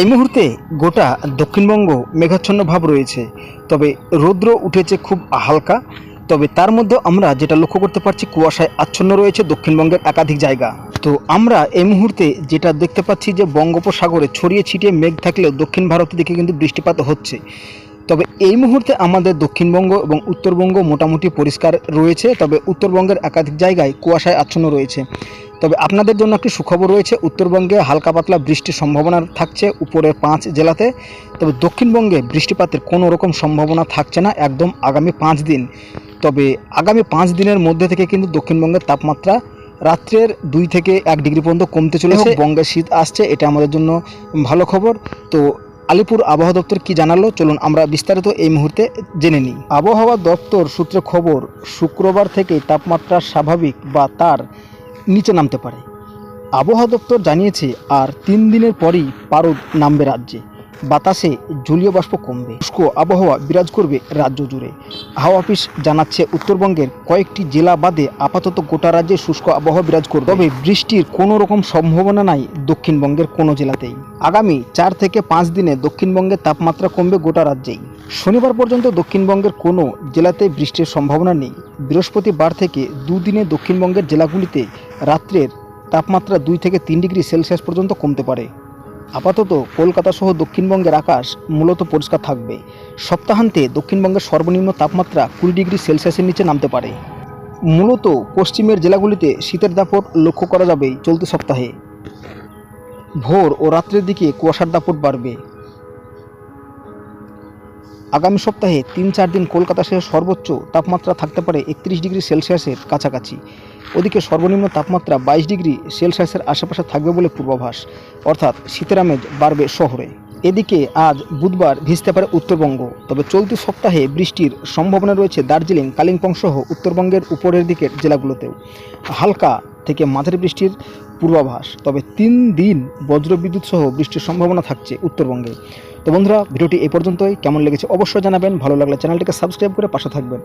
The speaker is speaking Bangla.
এই মুহূর্তে গোটা দক্ষিণবঙ্গ মেঘাচ্ছন্ন ভাব রয়েছে, তবে রৌদ্র উঠেছে খুব হালকা, তবে তার মধ্যে আমরা যেটা লক্ষ্য করতে পারছি, কুয়াশায় আচ্ছন্ন রয়েছে দক্ষিণবঙ্গের একাধিক জায়গা। তো আমরা এই মুহূর্তে যেটা দেখতে পাচ্ছি যে বঙ্গোপসাগরে ছড়িয়ে ছিটিয়ে মেঘ থাকলেও দক্ষিণ ভারতের দিকে কিন্তু বৃষ্টিপাত হচ্ছে। তবে এই মুহূর্তে আমাদের দক্ষিণবঙ্গ এবং উত্তরবঙ্গ মোটামুটি পরিষ্কার রয়েছে, তবে উত্তরবঙ্গের একাধিক জায়গায় কুয়াশায় আচ্ছন্ন রয়েছে। তবে আপনাদের জন্য একটি সুখবর রয়েছে উত্তরবঙ্গে হালকা পাতলা বৃষ্টির সম্ভাবনা থাকছে উপরের পাঁচ জেলাতে। তবে দক্ষিণবঙ্গে বৃষ্টিপাতের কোনো রকম সম্ভাবনা থাকছে না একদম আগামী পাঁচ দিন। তবে আগামী পাঁচ দিনের মধ্যে থেকে কিন্তু দক্ষিণবঙ্গের তাপমাত্রা রাত্রের দুই থেকে এক ডিগ্রি পর্যন্ত কমতে চলেছে। বঙ্গে শীত আসছে এটা আমাদের জন্য ভালো খবর। তো আলিপুর আবহাওয়া দপ্তর কি জানালো? চলুন আমরা বিস্তারিত এই মুহূর্তে জেনে নিই। আবহাওয়া দপ্তর সূত্রে খবর শুক্রবার থেকে তাপমাত্রা স্বাভাবিক বা তার নিচে নামতে পারে। আবহাওয়া দপ্তর জানিয়েছে, আর তিন দিনের পরই পারদ নামবে রাজ্যে। বাতাসে জলীয় বাষ্প কমবে। শুষ্ক আবহাওয়া বিরাজ করবে রাজ্য জুড়ে। হাওয়া অফিস জানাচ্ছে, উত্তরবঙ্গের কয়েকটি জেলা বাদে আপাতত গোটা রাজ্যে শুষ্ক আবহাওয়া বিরাজ করবে। তবে বৃষ্টির কোনো রকম সম্ভাবনা নাই দক্ষিণবঙ্গের কোনো জেলাতেই। আগামী চার থেকে পাঁচ দিনে দক্ষিণবঙ্গের তাপমাত্রা কমবে গোটা রাজ্যেই। শনিবার পর্যন্ত দক্ষিণবঙ্গের কোনো জেলাতে বৃষ্টির সম্ভাবনা নেই। বৃহস্পতিবার থেকে দুদিনে দক্ষিণবঙ্গের জেলাগুলিতে রাত্রের তাপমাত্রা দুই থেকে তিন ডিগ্রি সেলসিয়াস পর্যন্ত কমতে পারে। আপাতত কলকাতা সহ দক্ষিণবঙ্গের আকাশ মূলত পরিষ্কার থাকবে। সপ্তাহান্তে দক্ষিণবঙ্গের সর্বনিম্ন তাপমাত্রা কুড়ি ডিগ্রি সেলসিয়াসের নিচে নামতে পারে। মূলত পশ্চিমের জেলাগুলিতে শীতের দাপট লক্ষ্য করা যাবে চলতি সপ্তাহে। ভোর ও রাত্রের দিকে কুয়াশার দাপট বাড়বে। আগামী সপ্তাহে তিন চার দিন কলকাতা সহ সর্বোচ্চ তাপমাত্রা থাকতে পারে একত্রিশ ডিগ্রি সেলসিয়াসের কাছাকাছি। ওদিকে সর্বনিম্ন তাপমাত্রা বাইশ ডিগ্রি সেলসিয়াসের আশেপাশে থাকবে বলে পূর্বাভাস। অর্থাৎ শীতের আমেজ বাড়বে শহরে। এদিকে আজ বুধবার ভিজতে পারে উত্তরবঙ্গ। তবে চলতি সপ্তাহে বৃষ্টির সম্ভাবনা রয়েছে দার্জিলিং কালিম্পং সহ উত্তরবঙ্গের উপরের দিকের জেলাগুলোতেও। হালকা থেকে মাঝারি বৃষ্টির পূর্বাভাস, তবে তিন দিন বজ্রবিদ্যুৎ সহ বৃষ্টির সম্ভাবনা থাকছে উত্তরবঙ্গে। তো বন্ধুরা, ভিডিওটি এই পর্যন্তই। কেমন লেগেছে অবশ্যই জানাবেন। ভালো লাগলে চ্যানেলটিকে সাবস্ক্রাইব করে পাশে থাকবেন।